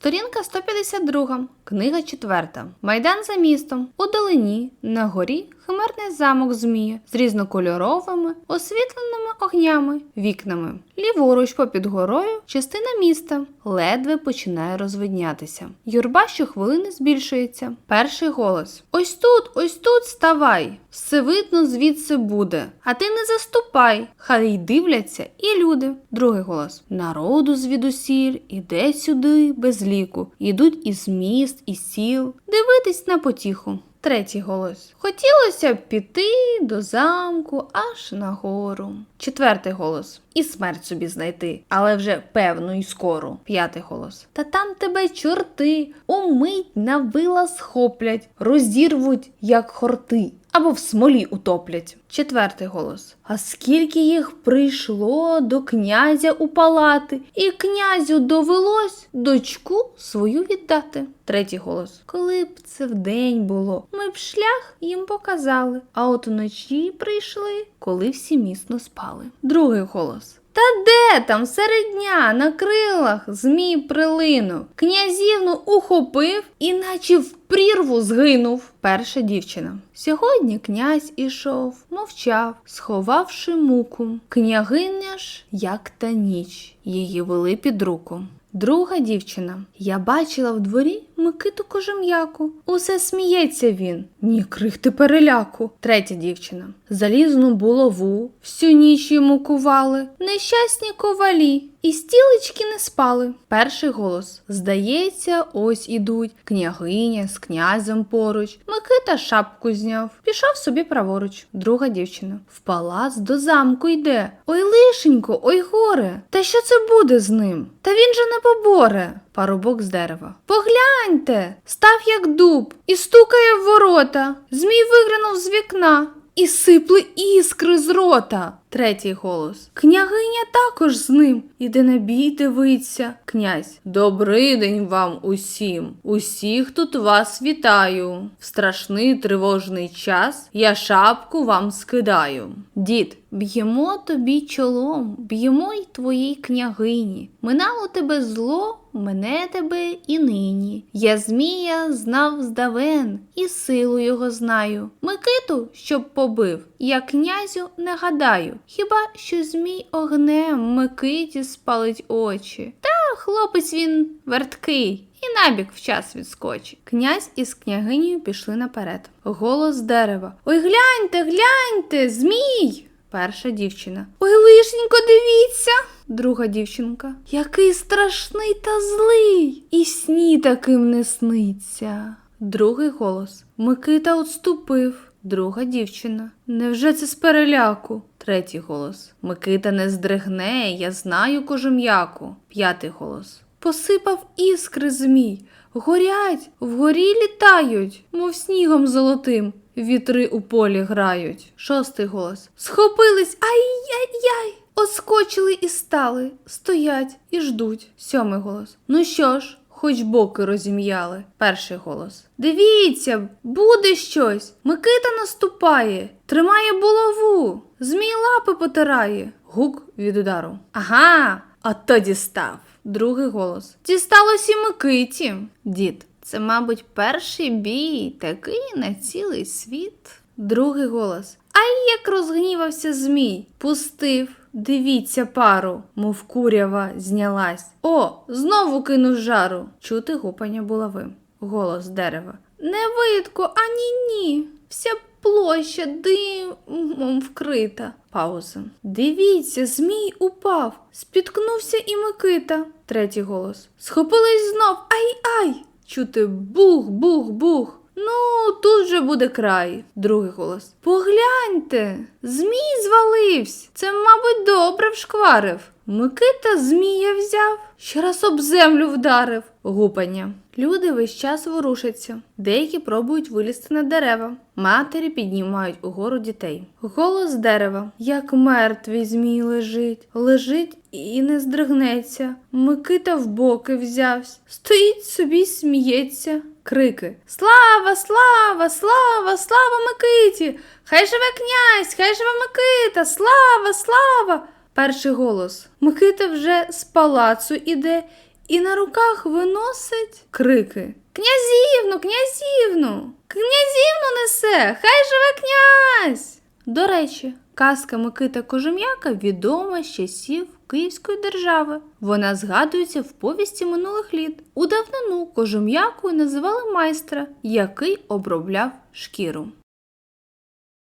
Сторінка 152, книга 4. Майдан за містом. У долині, на горі, химерний замок змія з різнокольоровими, освітленими огнями, вікнами. Ліворуч попід горою частина міста ледве починає розвиднятися. Юрба щохвилини збільшується. Перший голос: Ось тут, ось тут ставай! Все видно звідси буде. А ти не заступай. Хай й дивляться і люди. Другий голос: Народу звідусіль іде сюди без ліку. Ідуть із міст, із сіл, дивитись на потіху. Третій голос. Хотілося б піти до замку аж нагору. Четвертий голос. І смерть собі знайти, але вже певну і скору. П'ятий голос. Та там тебе чорти умить на вила схоплять, розірвуть, як хорти. Або в смолі утоплять. Четвертий голос. А скільки їх прийшло до князя у палати, і князю довелось дочку свою віддати. Третій голос. Коли б це вдень було, ми б шлях їм показали, а от уночі прийшли, коли всі міцно спали. Другий голос. Та де там серед дня на крилах змій прилинув, князівну ухопив і наче в прірву згинув. Перша дівчина. Сьогодні князь ішов, мовчав, сховавши муку. Княгиня ж, як та ніч, її вели під руку. Друга дівчина. Я бачила в дворі Микиту Кожем'яку. Усе сміється він. Ні, крихти переляку. Третя дівчина. Залізну булаву, всю ніч йому кували. Нещасні ковалі. І стілечки не спали. Перший голос. Здається, ось ідуть. Княгиня з князем поруч. Микита шапку зняв. Пішов собі праворуч. Друга дівчина. В палац до замку йде. Ой, лишенько, ой горе. Та що це буде з ним? Та він же не поборе. Парубок з дерева. Погляньте, став як дуб і стукає в ворота. Змій виглянув з вікна. І сипли іскри з рота. Третій голос. Княгиня також з ним. Іде на бій дивиться. Князь. Добрий день вам усім. Усіх тут вас вітаю. В страшний тривожний час я шапку вам скидаю. Дід, б'ємо тобі чолом, б'ємо й твоїй княгині. Минало тебе зло, мене тебе і нині. Я змія знав здавен, і силу його знаю. Микиту, щоб побив, я князю не гадаю. Хіба що змій огнем Микиті спалить очі. Та хлопець він верткий. І набік вчас відскочить. Князь із княгинею пішли наперед. Голос дерева. Ой, гляньте, гляньте, змій! Перша дівчина. Ой, лишенько, дивіться. Друга дівчинка. Який страшний та злий. І сні таким не сниться. Другий голос. Микита отступив. Друга дівчина. Невже це з переляку? Третій голос. Микита не здригне, я знаю кожум'яку. П'ятий голос. Посипав іскри змій. Горять, вгорі літають, мов снігом золотим. Вітри у полі грають. Шостий голос. Схопились, ай-яй-яй. Оскочили і стали, стоять і ждуть. Сьомий голос. Ну що ж, хоч боки розім'яли. Перший голос. Дивіться, буде щось. Микита наступає, тримає булаву, змій лапи потирає. Гук від удару. Ага, а то дістав. Другий голос. Дісталось і Микиті. Дід. Це, мабуть, перший бій, такий на цілий світ. Другий голос. Ай, як розгнівався змій, пустив. Дивіться пару, мов курява знялась. О, знову кинув жару. Чути гупання булави. Голос дерева. Не видко, ані ні. Вся площа димом вкрита. Пауза. Дивіться, змій упав. Спіткнувся і Микита. Третій голос. Схопились знов. Ай-ай! Чути бух, бух, бух. Ну, тут же буде край. Другий голос. Погляньте, змій звалився. Це, мабуть, добре вшкварив. Микита змія взяв, ще раз об землю вдарив. Гупання. Люди весь час ворушаться. Деякі пробують вилізти на дерева. Матері піднімають угору дітей. Голос дерева. Як мертвий змій лежить, лежить і не здригнеться. Микита в боки взявсь, стоїть собі сміється. Крики Слава, слава, слава, слава Микиті! Хай живе князь, хай живе Микита! Слава, слава! Перший голос. Микита вже з палацу іде і на руках виносить крики. Князівну, князівну! Князівну несе! Хай живе князь! До речі, казка Микита Кожем'яка відома з часів Київської держави. Вона згадується в повісті минулих літ. У давнину кожем'якою називали майстра, який обробляв шкіру.